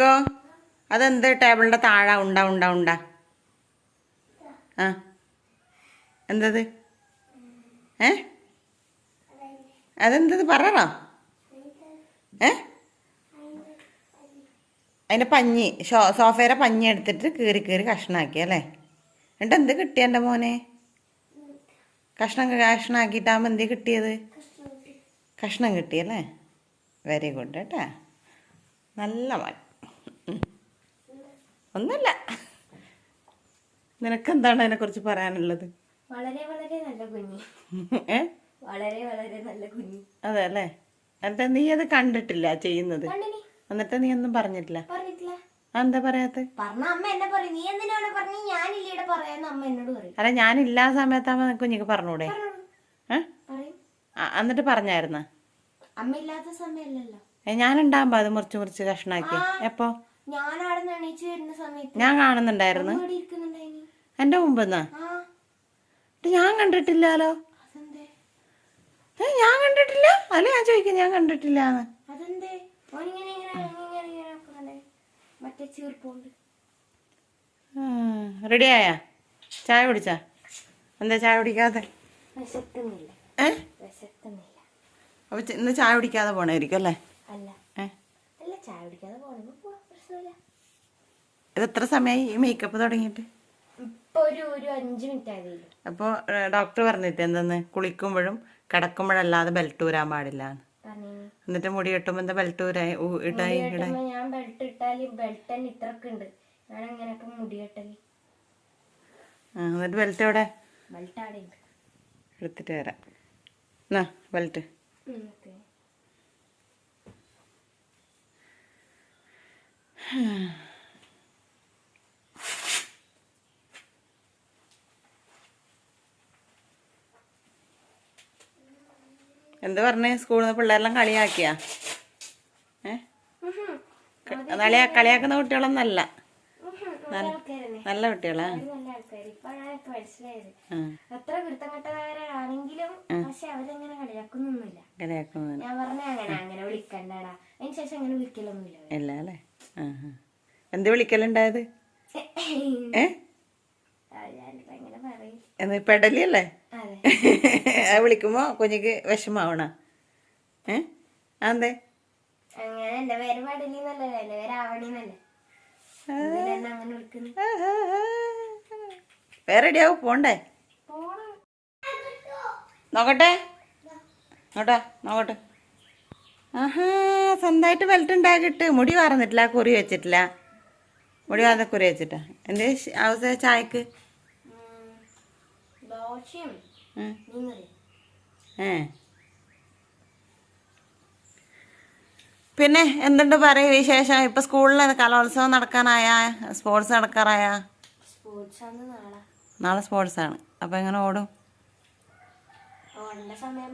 Eco അതെന്ത് ടേബിളിന്റെ താഴെ ഉണ്ട ഉണ്ട ഉണ്ട. ആ. എന്തത്? ഏ? അതെന്തത് പറയണോ? ഏ? അതിന്റെ പഞ്ഞി ഷോ സോഫയുടെ പഞ്ഞി എടുത്തിട്ട് കീറി കീറി കഷ്ണാക്കി അല്ലേ? എന്നിട്ട് എന്ത് കിട്ടിയ എന്റെ മോനെ? കഷ്ണം കഷ്ണാക്കിയിട്ടാകുമ്പോൾ എന്ത് കിട്ടിയത്? കഷ്ണം കിട്ടിയല്ലേ വെരി ഗുഡ് കേട്ടാ. നല്ല ഉം. ഒന്നുമില്ല. നിനക്കെന്താണ് അതിനെക്കുറിച്ച് പറയാനുള്ളത്? വളരെ വളരെ നല്ല കുഞ്ഞി. ഏ? വളരെ വളരെ നല്ല കുഞ്ഞി. അതെ അല്ലേ? എന്നിട്ട് നീ അത് കണ്ടിട്ടില്ല ചെയ്യുന്നത്? എന്നിട്ട് നീ ഒന്നും പറഞ്ഞിട്ടില്ല? എന്താ പറയാത്ത? അല്ല ഞാനില്ലാ സമയത്താകുമ്പോൾ കുഞ്ഞിക്ക് പറഞ്ഞൂടെ എന്നിട്ട് പറഞ്ഞായിരുന്ന? അമ്മ ഇല്ലാത്ത ഞാനുണ്ടാകുമ്പോ അത് മുറിച്ച് മുറിച്ച് കഷ്ണാക്കി എപ്പോ? ഞാൻ അവിടെ നിന്ന് എണീച്ച് വരുന്ന സമയത്ത് ഞാൻ കാണുന്നുണ്ടായിരുന്നു. ഇവിടെ ഇരിക്കുന്നുണ്ടായിനി എന്റെ മുമ്പെന്നാ? ആ. ഞാൻ കണ്ടിട്ടില്ലാലോ? അതെന്തേ? ഏ, ഞാൻ കണ്ടിട്ടില്ല? അല്ല ഞാൻ ചോദിക്കും ഞാൻ കണ്ടിട്ടില്ല അതെന്തേ? ഓനിങ്ങനെ ഇങ്ങനെ ഇങ്ങനെ ഇങ്ങനെ മറ്റേ ചീർപ്പുണ്ട്. റെഡിയായ ചായ കുടിച്ചാ? എന്താ ചായ കുടിക്കാതെ വിശക്കുന്നില്ല. ഏ? വിശക്കുന്നില്ല. അപ്പൊ ചെ- ഇന്ന് ചായ കുടിക്കാതെ പോണായിരിക്കും അല്ലേ? അല്ല. ഏ? അല്ല ചായ കുടിക്കാതെ പ്രശ്നമില്ല ഇത് എത്ര സമയമായി ഈ മേക്കപ്പ് തുടങ്ങിയിട്ട്? അപ്പോൾ ഡോക്ടർ പറഞ്ഞിട്ട് എന്തെന്ന്? കുളിക്കുമ്പോഴും കിടക്കുമ്പോഴല്ലാതെ ബെൽറ്റ് ഊരാൻ പാടില്ല എന്നിട്ട് മുടി കെട്ടുമ്പോൾ എന്താ ബെൽറ്റ് ഊരായി ഇടായി ഇടായി ഞാൻ ബെൽറ്റ് ഇട്ടാൽ ബെൽറ്റ് ഇത്രക്ക് ഉണ്ട്. ഞാൻ എങ്ങനെയൊക്കെ മുടി കെട്ടൽ? എന്നിട്ട് ബെൽറ്റ് എവിടെ? ബെൽറ്റ് ഉണ്ട്. എടുത്തിട്ട് വരാം. എന്നാ ബെൽറ്റ് എന്ത് പറഞ്ഞേ? സ്കൂളിൽ നിന്ന് പിള്ളേരെല്ലാം കളിയാക്കിയാ? ഏ. കളിയാ കളിയാക്കുന്ന കുട്ടികളൊന്നല്ല. നല്ല കുട്ടികളാ. കളിയാക്കുന്നില്ല. ഇല്ല അല്ലേ. എന്ത് വിളിക്കലുണ്ടായത്? ഏ? എന്ന് പെടലിയല്ലേ? അതെ. വിളിക്കുമ്പോ കുഞ്ഞിക്ക് വിഷമാവണ. ഏ? വേറെ റെഡിയാവും പോണ്ടേ? പോണം. നോക്കട്ടെ? നോട്ടാ നോക്കട്ടെ. ആഹാ സ്വന്തമായിട്ട് വെൽറ്റ് ഉണ്ടാക്കിയിട്ട് മുടി വാർന്നിട്ടില്ല കുറി വെച്ചിട്ടില്ല. മുടി വാർന്ന കുറി വെച്ചിട്ടാ. എന്റെ അവസ്ഥ? ചായക്ക്? ഏ? പിന്നെ എന്തുണ്ട് പറയും വിശേഷം? ഇപ്പൊ സ്കൂളിൽ കലോത്സവം നടക്കാനായ? സ്പോർട്സ് നടക്കാറായ? നാളെ. സ്പോർട്സ് ആണ് അപ്പൊ എങ്ങനെ ഓടും? ഓടേണ്ട സമയം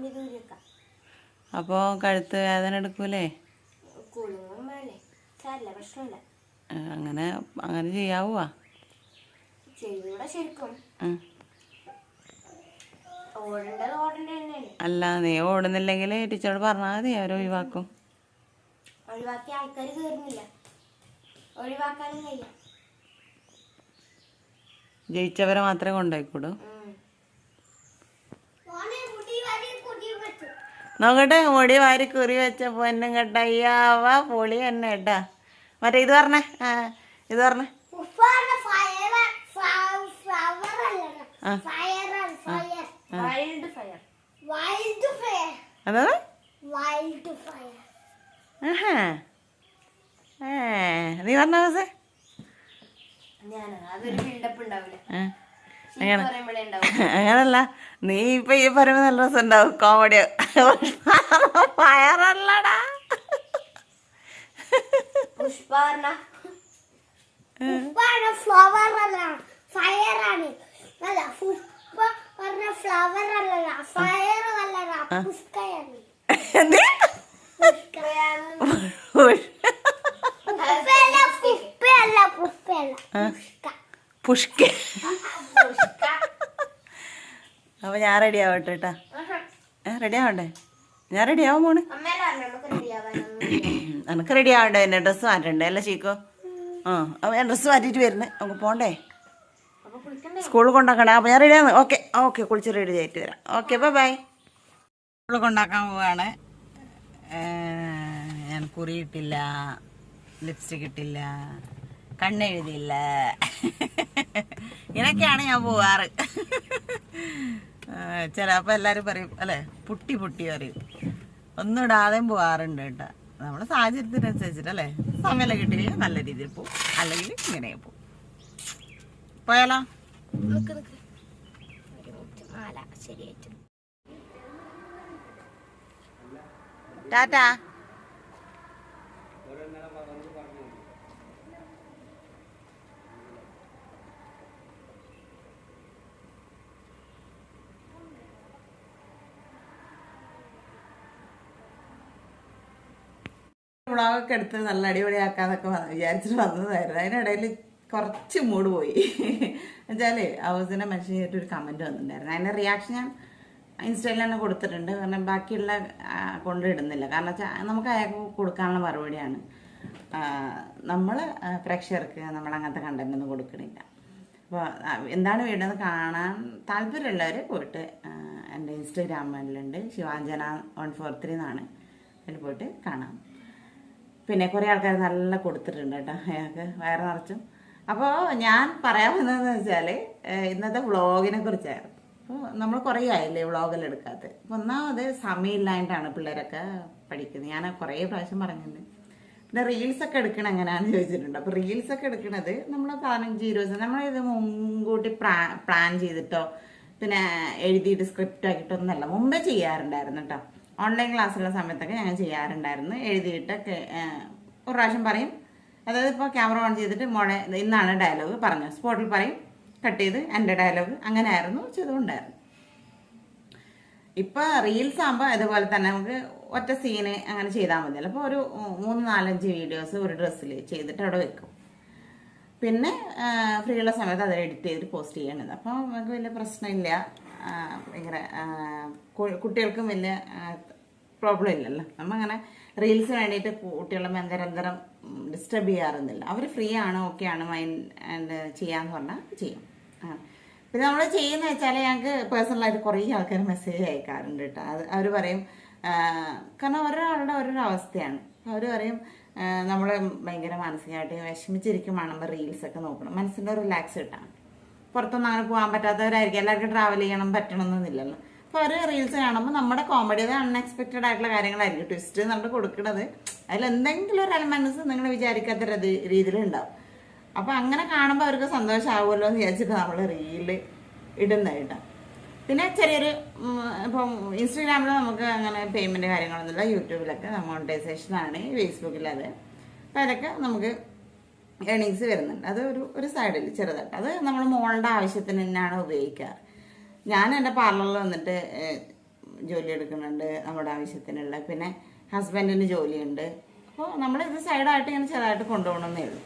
അപ്പോൾ കഴുത്ത് വേദന എടുക്കൂലേ? അങ്ങനെ അങ്ങനെ ചെയ്യാവുക അല്ല നീ ഓടുന്നില്ലെങ്കിൽ ടീച്ചറോട് പറഞ്ഞാൽ മതി അവർ ഒഴിവാക്കും. ഒഴിവാക്കിയ ആൾക്കാർ കയറുന്നില്ല ഒഴിവാക്കാനും കഴിയാം ജയിച്ചവരെ മാത്രമേ കൊണ്ടുപോയിക്കൂടൂ. നോക്കട്ടെ മുടി വാരി കുറി വെച്ച പൊന്നും കേട്ട. അയ്യാവാ പൊളി തന്നെ കേട്ടാ. മറ്റേ ഇത് പറഞ്ഞേ ആ ഇത് പറഞ്ഞേ. അതാ? നീ പറഞ്ഞ ദിവസേ ഞാനാ അതൊരു ബിൽഡപ്പ് ഉണ്ടാവില്ല ഉണ്ടാവും. അങ്ങനല്ല. നീ ഇപ്പൊ ഈ പറയുമ്പോ നല്ല രസം ഉണ്ടാവും കോമഡി ഫയറല്ലടാ പുഷ്പ പറഞ്ഞ ഉപ്പാണ് ഫ്ലവർ അല്ല ഫയർ ആണ് അല്ല ഉപ്പ പറഞ്ഞ ഫ്ലവർ അല്ലല്ല ഫയർ അല്ലല്ല പുഷ്കയാണ് എന്ത്? ഉപ്പയല്ല പുപ്പയല്ല പുപ്പയല്ല പുഷ്ക പുഷ്ക അപ്പൊ ഞാൻ റെഡി ആവട്ടെ കേട്ടാ റെഡി ആവണ്ടേ? ഞാൻ റെഡി ആവാൻ പോണ്. എനിക്ക് റെഡി ആവണ്ടേ? എന്നെ ഡ്രസ്സ് മാറ്റണ്ടേ? അല്ലേ ചീക്കോ? ആ ഞാൻ ഡ്രസ്സ് മാറ്റിയിട്ട് വരുന്നേ. നമുക്ക് പോണ്ടേ? അപ്പൊ സ്കൂളിൽ കൊണ്ടാക്കണേ അപ്പോൾ ഞാൻ റെഡി റെഡിയാണ് ഓക്കെ ഓക്കെ. കുളിച്ച് റെഡി ആയിട്ട് വരാം. ഓക്കെ ബൈ ബൈ സ്കൂളിൽ കൊണ്ടാക്കാൻ പോവാണ്. ഞാൻ കുറി ഇട്ടില്ല. ലിപ്സ്റ്റിക് ഇട്ടില്ല. കണ്ണെഴുതിയില്ല ഇങ്ങനെയൊക്കെയാണ് ഞാൻ പോവാറ്. ചിലപ്പോൾ എല്ലാവരും പറയും അല്ലേ? പുട്ടി പുട്ടി പറയും. ഒന്നും ഇടാതെയും പോവാറുണ്ട് കേട്ടോ. നമ്മുടെ സാഹചര്യത്തിനനുസരിച്ചിട്ട് അല്ലേ? സമയം കിട്ടിയില്ല നല്ല രീതിയിൽ പോവും. അല്ലെങ്കിൽ ഇങ്ങനെ പോവും. പോയാലോ? ടാറ്റാ? വ്ളോഗൊക്കെ എടുത്ത് നല്ല അടിപൊളിയാക്കാന്നൊക്കെ വിചാരിച്ചിട്ട് വന്നതായിരുന്നു. അതിനിടയിൽ കുറച്ച് മൂഡ് പോയി. എന്നുവെച്ചാൽ ഹൗസിനെ മെൻഷൻ ചെയ്തിട്ട് ഒരു കമന്റ് വന്നിട്ടുണ്ടായിരുന്നു. അതിന്റെ റിയാക്ഷൻ ഞാൻ ഇൻസ്റ്റയിൽ തന്നെ കൊടുത്തിട്ടുണ്ട്. കാരണം ബാക്കിയുള്ള കൊണ്ടിടുന്നില്ല കാരണം വെച്ചാൽ നമുക്ക് അയാൾക്ക് കൊടുക്കാനുള്ള മറുപടിയാണ്. നമ്മൾ പ്രേക്ഷകർക്ക് നമ്മൾ അങ്ങനത്തെ കണ്ടന്റ് ഒന്നും കൊടുക്കണില്ല. അപ്പോൾ എന്താണ് വീടെന്ന് കാണാൻ താല്പര്യമുള്ളവർ പോയിട്ട് എന്റെ ഇൻസ്റ്റഗ്രാമിലുണ്ട് ശിവാഞ്ജന വൺ ഫോർ ത്രീ എന്നാണ്. അതിൽ പോയിട്ട് കാണാം. പിന്നെ കുറേ ആൾക്കാർ നല്ല കൊടുത്തിട്ടുണ്ട് കേട്ടോ. അയാൾക്ക് വയറ് നിറച്ചും. അപ്പോൾ ഞാൻ പറയാൻ വന്നതെന്ന് വെച്ചാൽ ഇന്നത്തെ വ്ളോഗിനെ കുറിച്ചായിരുന്നു. അപ്പോൾ നമ്മൾ കുറേ ആയില്ലേ വ്ളോഗെല്ലാം എടുക്കാത്തത് അപ്പോൾ ഒന്നാമത് സമയമില്ലായിട്ടാണ് പിള്ളേരൊക്കെ പഠിക്കുന്നത്. ഞാൻ കുറേ പ്രാവശ്യം പറഞ്ഞിട്ടുണ്ട്. പിന്നെ റീൽസൊക്കെ എടുക്കണം എങ്ങനെയാണെന്ന് ചോദിച്ചിട്ടുണ്ട്. അപ്പോൾ റീൽസൊക്കെ എടുക്കണത് നമ്മൾ പതിനഞ്ച് ഇരുപത് നമ്മൾ ഇത് മുൻകൂട്ടി പ്ലാൻ ചെയ്തിട്ടോ പിന്നെ എഴുതിയിട്ട് സ്ക്രിപ്റ്റ് ആക്കിയിട്ടൊന്നല്ല മുമ്പേ ചെയ്യാറുണ്ടായിരുന്നു കേട്ടോ. ഓൺലൈൻ ക്ലാസ്സുള്ള സമയത്തൊക്കെ ഞങ്ങൾ ചെയ്യാറുണ്ടായിരുന്നു. എഴുതിയിട്ടൊക്കെ ഒരു പ്രാവശ്യം പറയും. അതായത് ഇപ്പോൾ ക്യാമറ ഓൺ ചെയ്തിട്ട് മോളെ ഇന്നാണ് ഡയലോഗ് പറഞ്ഞു സ്പോട്ടിൽ പറയും കട്ട് ചെയ്ത് എന്റെ ഡയലോഗ് അങ്ങനെ ആയിരുന്നു ചെയ്തുകൊണ്ടായിരുന്നു. ഇപ്പോൾ റീൽസ് ആകുമ്പോൾ അതുപോലെ തന്നെ നമുക്ക് ഒറ്റ സീന് അങ്ങനെ ചെയ്താൽ മതിയല്ലോ. അപ്പോൾ ഒരു മൂന്ന് നാലഞ്ച് വീഡിയോസ് ഒരു ഡ്രസ്സിൽ ചെയ്തിട്ട് അവിടെ വെക്കും. പിന്നെ ഫ്രീ ഉള്ള സമയത്ത് അത് എഡിറ്റ് ചെയ്തിട്ട് പോസ്റ്റ് ചെയ്യണത് അപ്പോൾ നമുക്ക് വലിയ പ്രശ്നമില്ല. ഭയങ്കര കുട്ടികൾക്കും വലിയ പ്രോബ്ലം ഇല്ലല്ലോ. നമ്മങ്ങനെ റീൽസ് വേണ്ടിയിട്ട് കുട്ടികളെ നിരന്തരം ഡിസ്റ്റർബ് ചെയ്യാറൊന്നുമില്ല. അവർ ഫ്രീ ആണ് ഓക്കെ ആണ് മൈൻഡ് ചെയ്യാന്ന് പറഞ്ഞാൽ ചെയ്യും. പിന്നെ നമ്മൾ ചെയ്യുന്ന വെച്ചാൽ ഞങ്ങൾക്ക് പേഴ്സണലായിട്ട് കുറേ ആൾക്കാർ മെസ്സേജ് അയക്കാറുണ്ട് കേട്ടോ. അത് അവർ പറയും കാരണം കാരണം ഒരാളുടെ ഓരോരോ അവസ്ഥയാണ്. അവർ പറയും നമ്മൾ ഭയങ്കര മാനസികമായിട്ട് വിഷമിച്ചിരിക്കുമ്പോൾ റീൽസ് ഒക്കെ നോക്കണം. മനസ്സിന്റെ റിലാക്സ് കിട്ടാൻ. പുറത്തൊന്നും അങ്ങനെ പോകാൻ പറ്റാത്തവരായിരിക്കും. എല്ലാവർക്കും ട്രാവൽ ചെയ്യണം പറ്റണമെന്നൊന്നുമില്ലല്ലോ അപ്പോൾ അവർ റീൽസ് കാണുമ്പോൾ നമ്മുടെ കോമഡി അത് അൺഎക്സ്പെക്റ്റഡ് ആയിട്ടുള്ള കാര്യങ്ങളായിരിക്കും. ട്വിസ്റ്റ് നമ്മൾ കൊടുക്കുന്നത് അതിൽ എന്തെങ്കിലും ഒരു എലമെന്റ്സ് നിങ്ങൾ വിചാരിക്കാത്ത രീതി- രീതിയിലുണ്ടാവും. അപ്പോൾ അങ്ങനെ കാണുമ്പോൾ അവർക്ക് സന്തോഷമാവുമല്ലോ എന്ന് വിചാരിച്ചിട്ട് നമ്മൾ റീൽ ഇടുന്നതായിട്ടാണ് പിന്നെ ചെറിയൊരു ഇപ്പം ഇൻസ്റ്റഗ്രാമിൽ നമുക്ക് അങ്ങനെ പേയ്മെന്റ് കാര്യങ്ങളൊന്നുമില്ല. യൂട്യൂബിലൊക്കെ മോണിറ്റൈസേഷനാണ് ഫേസ്ബുക്കിലത് അപ്പോൾ അതൊക്കെ നമുക്ക് ഏണിങ്സ് വരുന്നുണ്ട്. അത് ഒരു ഒരു സൈഡിൽ ചെറുതായിട്ട്. അത് നമ്മൾ മോളുടെ ആവശ്യത്തിന് തന്നെയാണ് ഉപയോഗിക്കാറ്. ഞാൻ എന്റെ പാർലറിൽ വന്നിട്ട് ജോലി എടുക്കുന്നുണ്ട് നമ്മുടെ ആവശ്യത്തിനുള്ള. പിന്നെ ഹസ്ബൻഡിന് ജോലിയുണ്ട്. അപ്പോൾ നമ്മൾ സൈഡായിട്ട് ഇങ്ങനെ ചെറുതായിട്ട് കൊണ്ടുപോകണമെന്നേ ഉള്ളൂ.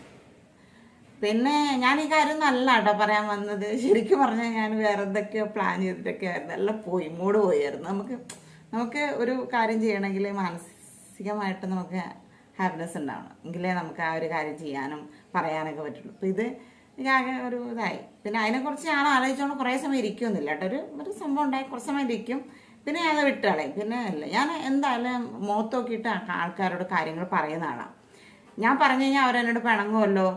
പിന്നെ ഞാൻ ഈ കാര്യം നല്ല കേട്ടോ പറയാൻ വന്നത്. ശരിക്കും പറഞ്ഞാൽ ഞാൻ വേറെ എന്തൊക്കെയോ പ്ലാൻ ചെയ്തിട്ടൊക്കെ ആയിരുന്നു. എല്ലാം പോയി മൂട് പോയായിരുന്നു. നമുക്ക് നമുക്ക് ഒരു കാര്യം ചെയ്യണമെങ്കിൽ മാനസികമായിട്ട് നമുക്ക് ഹാപ്പിനെസ് ഉണ്ടാവണം. എങ്കിലേ നമുക്ക് ആ ഒരു കാര്യം ചെയ്യാനും പറയാനൊക്കെ പറ്റുള്ളൂ. അപ്പോൾ ഇത് എനിക്കാകെ ഒരു ഇതായി. പിന്നെ അതിനെക്കുറിച്ച് ഞാൻ ആലോചിച്ചുകൊണ്ട് കുറേ സമയം ഇരിക്കുമെന്നില്ല കേട്ടോ. ഒരു ഒരു സംഭവം ഉണ്ടായി. കുറച്ച് സമയം ഇരിക്കും. പിന്നെ ഞാൻ അത് വിട്ടുകളയും പിന്നെ അല്ല ഞാൻ എന്തായാലും മുഖത്ത് നോക്കിയിട്ട് ആൾക്കാരോട് കാര്യങ്ങൾ പറയുന്ന ആളാണ് ഞാൻ പറഞ്ഞു കഴിഞ്ഞാൽ അവരെന്നോട് പിണങ്ങുമല്ലോ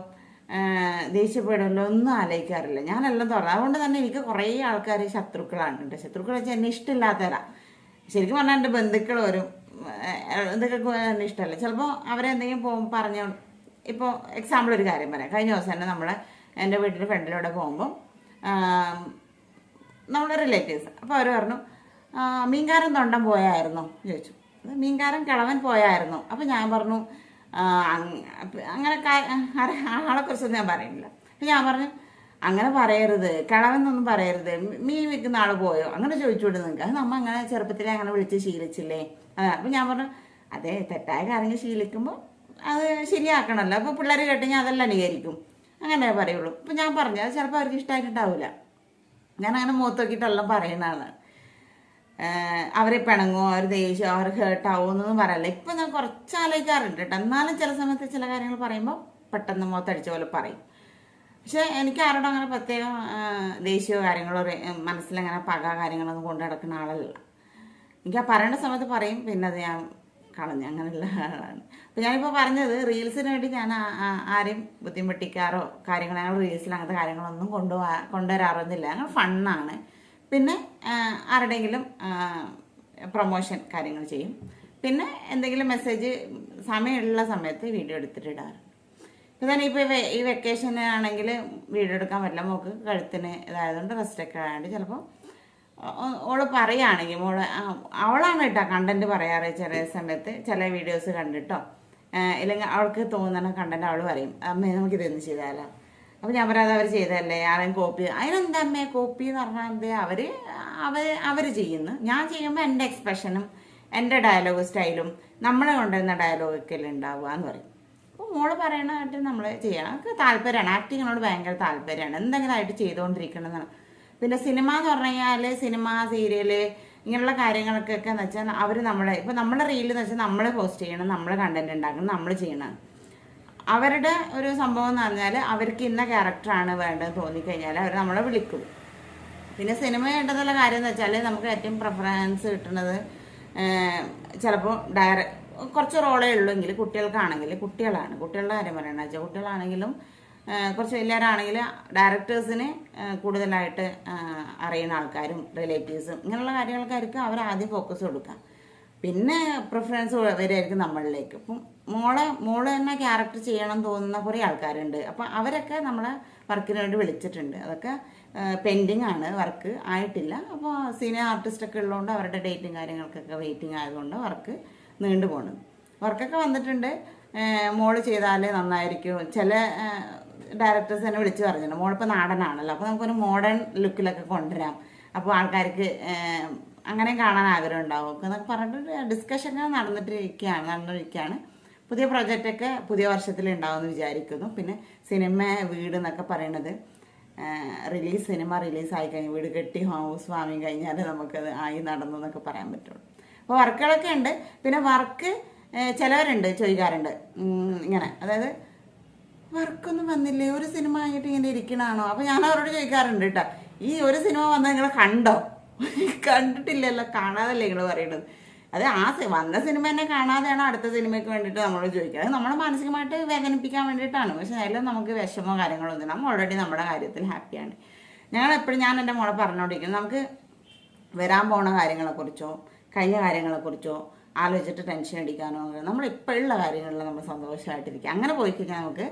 ദേഷ്യപ്പെടുമല്ലോ ഒന്നും ആലോചിക്കാറില്ല. ഞാനെല്ലാം തുറന്നു. അതുകൊണ്ട് തന്നെ എനിക്ക് കുറേ ആൾക്കാർ ശത്രുക്കളാണ് കേട്ടോ. ശത്രുക്കൾ വെച്ചാൽ എന്നെ ഇഷ്ടമില്ലാത്തവരാ. ശരിക്കും പറഞ്ഞാൽ എന്റെ ബന്ധുക്കൾ വരും. ബന്ധുക്കൾക്ക് എന്നെ ഇഷ്ടമല്ല. ചിലപ്പോൾ അവരെന്തെങ്കിലും പോകും പറഞ്ഞു. ഇപ്പോൾ എക്സാമ്പിൾ ഒരു കാര്യം പറയാം. കഴിഞ്ഞ ദിവസം തന്നെ നമ്മൾ എന്റെ വീട്ടിൽ ഫ്രണ്ടിലൂടെ പോകുമ്പോൾ നമ്മുടെ റിലേറ്റീവ്സ് അപ്പോൾ അവർ പറഞ്ഞു "ആ, മീൻകാരൻ തൊണ്ടം പോയായിരുന്നു. ചോദിച്ചു. മീൻകാരൻ കിളവൻ പോയായിരുന്നു. അപ്പോൾ ഞാൻ പറഞ്ഞു "ആ, അങ്- അപ്പ- അങ്ങനെ കാ- ആരെ- ആളെ കുറിച്ചൊന്നും ഞാൻ പറയുന്നില്ല ഞാൻ പറഞ്ഞു അങ്ങനെ പറയരുത്. കിളവെന്നൊന്നും പറയരുത്. മീൻ വിൽക്കുന്ന ആൾ പോയോ? അങ്ങനെ ചോദിച്ചുകൊണ്ട് നിങ്ങൾക്ക് അത് നമ്മൾ അങ്ങനെ ചെറുപ്പത്തിലെ അങ്ങനെ വിളിച്ച് ശീലിച്ചില്ലേ? അപ്പം ഞാൻ പറഞ്ഞു അതെ തെറ്റായ കാര്യങ്ങൾ ശീലിക്കുമ്പോൾ അത് ശരിയാക്കണമല്ലോ അപ്പോൾ പിള്ളേർ ഞാൻ അതെല്ലാം അനുകരിക്കും. അങ്ങനെ പറയുള്ളൂ. അപ്പം ഞാൻ പറഞ്ഞു അത് ചിലപ്പോൾ അവർക്ക് ഇഷ്ടമായിട്ടുണ്ടാവില്ല ഞാൻ അങ്ങനെ മുഖത്ത് നോക്കിയിട്ടെല്ലാം പറയുന്ന അവർ പിണങ്ങുമോ അവർ ദേഷ്യം അവർ ഹേർട്ടാവോ എന്നൊന്നും പറയല്ല. ഇപ്പം ഞാൻ കുറച്ച് ആലോചിക്കാറുണ്ട് കേട്ടോ. എന്നാലും ചില സമയത്ത് ചില കാര്യങ്ങൾ പറയുമ്പോൾ പെട്ടെന്ന് മുഖത്തടിച്ച പോലെ പറയും. പക്ഷെ എനിക്ക് ആരോടും അങ്ങനെ പ്രത്യേകം ദേഷ്യമോ കാര്യങ്ങളോ മനസ്സിലങ്ങനെ പക കാര്യങ്ങളൊന്നും കൊണ്ടു നടക്കുന്ന ആളല്ല. എനിക്ക് ആ പറയേണ്ട സമയത്ത് പറയും പിന്നെ അത് ഞാൻ കളഞ്ഞു. അങ്ങനെയുള്ള ആളാണ്. അപ്പം ഞാനിപ്പോൾ പറഞ്ഞത് റീൽസിന് വേണ്ടി ഞാൻ ആരെയും ബുദ്ധിമുട്ടിക്കാറോ കാര്യങ്ങൾ ഞങ്ങൾ റീൽസിൽ അങ്ങനത്തെ കാര്യങ്ങളൊന്നും കൊണ്ടുപോകാ കൊണ്ടുവരാറൊന്നുമില്ല. ഞങ്ങൾ ഫണ്ണാണ് പിന്നെ ആരുടെങ്കിലും പ്രൊമോഷൻ കാര്യങ്ങൾ ചെയ്യും. പിന്നെ എന്തെങ്കിലും മെസ്സേജ് സമയമുള്ള സമയത്ത് വീഡിയോ എടുത്തിട്ട് ഇടാറ്. ഇപ്പം തന്നെ ഇപ്പോൾ ഈ വെക്കേഷൻ ആണെങ്കിൽ വീഡിയോ എടുക്കാൻ പറ്റില്ല. മോൾക്ക് കഴുത്തിന് ഇതായതുകൊണ്ട് റെസ്റ്റൊക്കെ ആയതുകൊണ്ട് ചിലപ്പോൾ ഓൾ പറയുകയാണെങ്കിൽ മോൾ അവളാണ് കേട്ടോ കണ്ടന്റ് പറയാറ് ചില സമയത്ത്. ചില വീഡിയോസ് കണ്ടിട്ടോ. ഇല്ലെങ്കിൽ അവൾക്ക് തോന്നുന്ന കണ്ടന്റ് അവൾ പറയും. അമ്മേ നമുക്ക് ഇതൊന്ന് ചെയ്താലോ? അപ്പം ഞാൻ പറയാതെ അവർ ചെയ്തതല്ലേ? ആരെയും കോപ്പി അതിനെന്താ അമ്മേ കോപ്പി എന്ന് പറഞ്ഞാൽ എന്ത്? അവർ അവർ ചെയ്യുന്നു. ഞാൻ ചെയ്യുമ്പോൾ എന്റെ എക്സ്പ്രഷനും എന്റെ ഡയലോഗ് സ്റ്റൈലും നമ്മളെ കൊണ്ടുവരുന്ന ഡയലോഗൊക്കെ ഉണ്ടാവുക എന്ന് പറയും. അപ്പോൾ മോൾ പറയണതായിട്ട് നമ്മൾ ചെയ്യണം. നമുക്ക് താല്പര്യമാണ്. ആക്ടിങ്ങിനോട് ഭയങ്കര താല്പര്യമാണ്. എന്തെങ്കിലും ആയിട്ട് ചെയ്തുകൊണ്ടിരിക്കണമെന്നാണ് പിന്നെ സിനിമ എന്ന് പറഞ്ഞു കഴിഞ്ഞാൽ സിനിമ സീരിയൽ ഇങ്ങനെയുള്ള കാര്യങ്ങൾക്കൊക്കെ എന്ന് വെച്ചാൽ അവർ നമ്മളെ ഇപ്പൊ നമ്മളെ റീൽ എന്ന് വെച്ചാൽ നമ്മൾ പോസ്റ്റ് ചെയ്യണം നമ്മൾ കണ്ടന്റ് ഉണ്ടാക്കണം നമ്മൾ ചെയ്യണം അവരുടെ ഒരു സംഭവം എന്ന് പറഞ്ഞാൽ അവർക്ക് ഇന്ന ക്യാരക്ടറാണ് വേണ്ടത് തോന്നിക്കഴിഞ്ഞാൽ അവർ നമ്മളെ വിളിക്കും. പിന്നെ സിനിമ കണ്ടതുള്ള കാര്യം എന്ന് വെച്ചാൽ നമുക്ക് ഏറ്റവും പ്രിഫറൻസ് കിട്ടുന്നത് ചിലപ്പോൾ ഡയറ കുറച്ച് റോളേ ഉള്ളൂ എങ്കിൽ കുട്ടികൾക്കാണെങ്കിൽ കുട്ടികളാണ്. കുട്ടികളുടെ കാര്യം പറയണ വെച്ചാൽ കുട്ടികളാണെങ്കിലും കുറച്ച് വലിയവരാണെങ്കിൽ ഡയറക്ടേഴ്സിന് കൂടുതലായിട്ട് അറിയുന്ന ആൾക്കാരും റിലേറ്റീവ്സും ഇങ്ങനെയുള്ള കാര്യങ്ങൾക്കായിരിക്കും അവർ ആദ്യം ഫോക്കസ് കൊടുക്കുക. പിന്നെ പ്രിഫറൻസ് വരുമായിരിക്കും നമ്മളിലേക്ക്. അപ്പം മോളെ മോൾ തന്നെ ക്യാരക്ടർ ചെയ്യണം തോന്നുന്ന കുറേ ആൾക്കാരുണ്ട്. അപ്പം അവരൊക്കെ നമ്മളെ വർക്കിന് വേണ്ടി വിളിച്ചിട്ടുണ്ട്. അതൊക്കെ പെൻഡിങ് ആണ് വർക്ക് ആയിട്ടില്ല. അപ്പോൾ സീനിയർ ആർട്ടിസ്റ്റൊക്കെ ഉള്ളതുകൊണ്ട് അവരുടെ ഡേറ്റും കാര്യങ്ങൾക്കൊക്കെ വെയിറ്റിംഗ് ആയതുകൊണ്ട് വർക്ക് നീണ്ടു പോകണം വർക്കൊക്കെ വന്നിട്ടുണ്ട്. മോൾ ചെയ്താലേ നന്നായിരിക്കും. ചില ഡയറക്ടേഴ്സ് തന്നെ വിളിച്ച് പറഞ്ഞിട്ടുണ്ട്. മോളിപ്പോൾ നാടനാണല്ലോ. അപ്പോൾ നമുക്കൊരു മോഡേൺ ലുക്കിലൊക്കെ കൊണ്ടുവരാം. അപ്പോൾ ആൾക്കാർക്ക് അങ്ങനെ കാണാൻ ആഗ്രഹം ഉണ്ടാവും. എന്നൊക്കെ പറഞ്ഞിട്ട് ഡിസ്കഷൻ നടന്നിട്ടിരിക്കുകയാണ് നടന്നിരിക്കുകയാണ്. പുതിയ പ്രൊജക്റ്റൊക്കെ പുതിയ വർഷത്തിൽ ഉണ്ടാവുമെന്ന് വിചാരിക്കുന്നു. പിന്നെ സിനിമ വീട് എന്നൊക്കെ പറയണത് റിലീസ് സിനിമ റിലീസ് ആയി കഴിഞ്ഞ് വീട് കെട്ടി ഹൗസ് വാങ്ങി കഴിഞ്ഞാൽ നമുക്കത് ആയി നടന്നു എന്നൊക്കെ പറയാൻ പറ്റുള്ളൂ. അപ്പോൾ വർക്കുകളൊക്കെ ഉണ്ട്. പിന്നെ വർക്ക് ചിലവരുണ്ട് ചോദിക്കാറുണ്ട്. ഇങ്ങനെ. അതായത് വർക്കൊന്നും വന്നില്ലേ? ഒരു സിനിമ ആയിട്ട് ഇങ്ങനെ ഇരിക്കണാണോ അപ്പോൾ ഞാൻ അവരോട് ചോദിക്കാറുണ്ട് കേട്ടോ. ഈ ഒരു സിനിമ വന്നാൽ നിങ്ങൾ കണ്ടോ? കണ്ടിട്ടില്ലല്ലോ കാണാതല്ലേ നിങ്ങൾ പറയുന്നത് അത് ആ വന്ന സിനിമ തന്നെ കാണാതെയാണ് അടുത്ത സിനിമയ്ക്ക് വേണ്ടിയിട്ട് നമ്മൾ ചോദിക്കുക. അത് നമ്മളെ മാനസികമായിട്ട് വേദനിപ്പിക്കാൻ വേണ്ടിയിട്ടാണ്. പക്ഷെ അതിൽ നമുക്ക് വിഷമോ കാര്യങ്ങളൊന്നും നമ്മൾ ഓൾറെഡി നമ്മുടെ കാര്യത്തിൽ ഹാപ്പിയാണ് ഞങ്ങൾ എപ്പോഴും ഞാൻ എന്റെ മോളെ പറഞ്ഞുകൊണ്ടിരിക്കുന്നത് നമുക്ക് വരാൻ പോണ കാര്യങ്ങളെക്കുറിച്ചോ കഴിഞ്ഞ കാര്യങ്ങളെക്കുറിച്ചോ ആലോചിച്ചിട്ട് ടെൻഷൻ അടിക്കാനോ നമ്മൾ ഇപ്പോഴുള്ള കാര്യങ്ങളിൽ നമ്മൾ സന്തോഷമായിട്ടിരിക്കുക. അങ്ങനെ പോയി കഴിഞ്ഞാൽ നമുക്ക്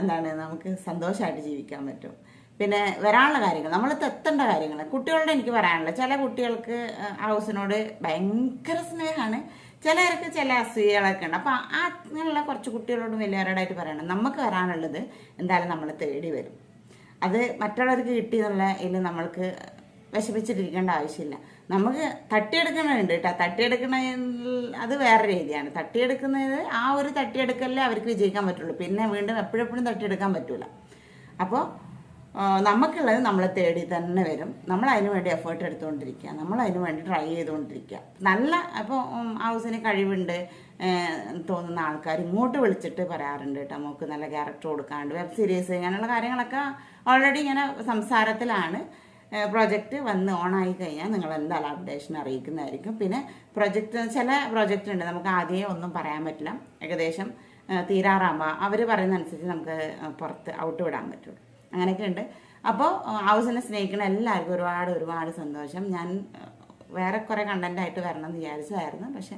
എന്താണ് നമുക്ക് സന്തോഷമായിട്ട് ജീവിക്കാൻ പറ്റും. പിന്നെ വരാനുള്ള കാര്യങ്ങൾ നമ്മൾ എത്തേണ്ട കാര്യങ്ങൾ. കുട്ടികളുടെ എനിക്ക് പറയാനുള്ള ചില കുട്ടികൾക്ക് ഹൗസിനോട് ഭയങ്കര സ്നേഹമാണ്. ചിലർക്ക് ചില അസൂയകളൊക്കെ ഉണ്ട്. അപ്പോൾ അങ്ങനെയുള്ള കുറച്ച് കുട്ടികളോടും വലിയവരോടായിട്ട് പറയണം. നമുക്ക് വരാനുള്ളത് എന്തായാലും നമ്മൾ തേടി വരും. അത് മറ്റുള്ളവർക്ക് കിട്ടി എന്നുള്ള ഇതിൽ നമ്മൾക്ക് വിഷമിച്ചിട്ടിരിക്കേണ്ട ആവശ്യമില്ല. നമുക്ക് തട്ടിയെടുക്കണുണ്ട് കേട്ടോ. തട്ടിയെടുക്കണ അത് വേറെ രീതിയാണ്. തട്ടിയെടുക്കുന്നത് ആ ഒരു തട്ടിയെടുക്കലേ അവർക്ക് വിജയിക്കാൻ പറ്റുള്ളൂ. പിന്നെ വീണ്ടും എപ്പോഴെപ്പോഴും തട്ടിയെടുക്കാൻ പറ്റില്ല അപ്പോൾ നമുക്കുള്ളത് നമ്മൾ തേടി തന്നെ വരും. നമ്മൾ അതിന് വേണ്ടി എഫേർട്ട് എടുത്തുകൊണ്ടിരിക്കുക. നമ്മൾ അതിന് വേണ്ടി ട്രൈ ചെയ്തുകൊണ്ടിരിക്കുക. നല്ല അപ്പോൾ ഹൗസിന് കഴിവുണ്ട് തോന്നുന്ന ആൾക്കാർ ഇങ്ങോട്ട് വിളിച്ചിട്ട് പറയാറുണ്ട് കേട്ടോ. നമുക്ക് നല്ല ക്യാരക്ടർ കൊടുക്കാണ്ട്. വെബ് സീരീസ് ഇങ്ങനെയുള്ള കാര്യങ്ങളൊക്കെ ഓൾറെഡി ഇങ്ങനെ സംസാരത്തിലാണ്. പ്രൊജക്റ്റ് വന്ന് ഓണായി കഴിഞ്ഞാൽ നിങ്ങൾ എന്തായാലും അപ്ഡേഷൻ അറിയിക്കുന്നതായിരിക്കും. പിന്നെ പ്രൊജക്റ്റ് ചില പ്രൊജക്റ്റ് ഉണ്ട്. നമുക്ക് ആദ്യമേ ഒന്നും പറയാൻ പറ്റില്ല. ഏകദേശം തീരാറാകുമ്പോൾ അവർ പറയുന്ന അനുസരിച്ച് നമുക്ക് പുറത്ത് ഔട്ട് വിടാൻ പറ്റുള്ളൂ. അങ്ങനെയൊക്കെ ഉണ്ട് അപ്പോൾ ഹൗസിനെ സ്നേഹിക്കുന്ന എല്ലാവർക്കും ഒരുപാട് ഒരുപാട് സന്തോഷം. ഞാൻ വേറെ കുറേ കണ്ടന്റായിട്ട് വരണം എന്ന് വിചാരിച്ചതായിരുന്നു. പക്ഷേ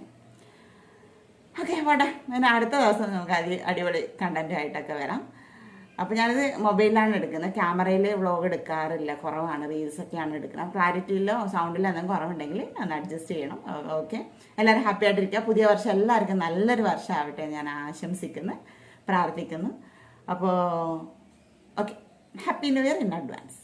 ഓക്കെ പോട്ടെ. ഞാൻ അടുത്ത ദിവസം നമുക്ക് അടി അടിപൊളി കണ്ടന്റ് ആയിട്ടൊക്കെ വരാം. അപ്പോൾ ഞാനിത് മൊബൈലിലാണ് എടുക്കുന്നത്. ക്യാമറയിൽ വ്ളോഗ് എടുക്കാറില്ല. കുറവാണ്. റീൽസൊക്കെയാണ് എടുക്കുന്നത്. ക്ലാരിറ്റിയിലോ സൗണ്ടിലോ എന്തെങ്കിലും കുറവുണ്ടെങ്കിൽ ഒന്ന് അഡ്ജസ്റ്റ് ചെയ്യണം. ഓക്കെ. എല്ലാവരും ഹാപ്പി ആയിട്ടിരിക്കുക. പുതിയ വർഷം എല്ലാവർക്കും നല്ലൊരു വർഷമാവട്ടെ ഞാൻ ആശംസിക്കുന്നു പ്രാർത്ഥിക്കുന്നു. അപ്പോൾ okay. Happy New Year in advance.